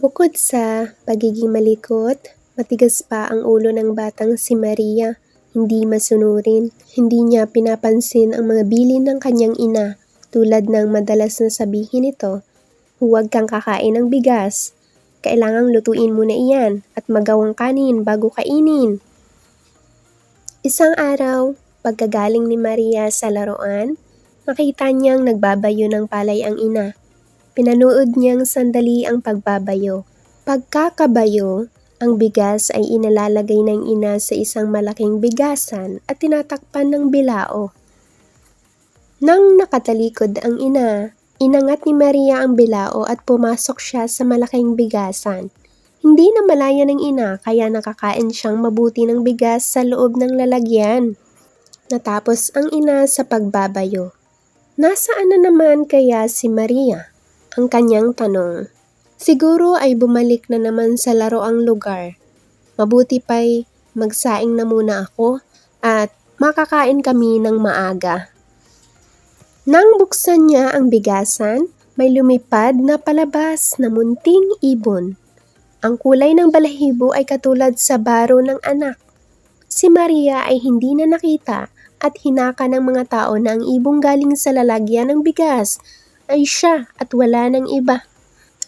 Bukod sa pagiging malikot, matigas pa ang ulo ng batang si Maria. Hindi masunurin. Hindi niya pinapansin ang mga bilin ng kanyang ina tulad ng madalas na sabihin nito, huwag kang kakain ng bigas. Kailangang lutuin mo na iyan at magawang kanin bago kainin. Isang araw, pagkagaling ni Maria sa laruan, nakita niyang nagbabayo ng palay ang ina. Pinanood niyang sandali ang pagbabayo. Pagkakabayo, ang bigas ay inalalagay ng ina sa isang malaking bigasan at tinatakpan ng bilao. Nang nakatalikod ang ina, inangat ni Maria ang bilao at pumasok siya sa malaking bigasan. Hindi na malaya ng ina kaya nakakain siyang mabuti ng bigas sa loob ng lalagyan. Natapos ang ina sa pagbabayo. Nasaan na naman kaya si Maria? Ang kanyang tanong. Siguro ay bumalik na naman sa laro ang lugar. Mabuti pa'y magsaing na muna ako at makakain kami ng maaga. Nang buksan niya ang bigasan, may lumipad na palabas na munting ibon. Ang kulay ng balahibo ay katulad sa baro ng anak. Si Maria ay hindi na nakita at hinaka ng mga tao na ang ibong galing sa lalagyan ng bigas ay siya at wala ng iba.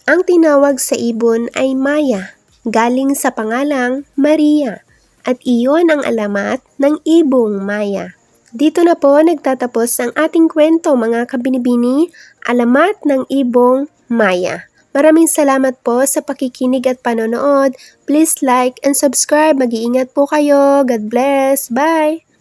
Ang tinawag sa ibon ay Maya, galing sa pangalang Maria, at iyon ang alamat ng ibong Maya. Dito na po nagtatapos ang ating kwento mga kabinibini, alamat ng ibong Maya. Maraming salamat po sa pakikinig at panonood. Please like and subscribe. Mag-iingat po kayo. God bless. Bye!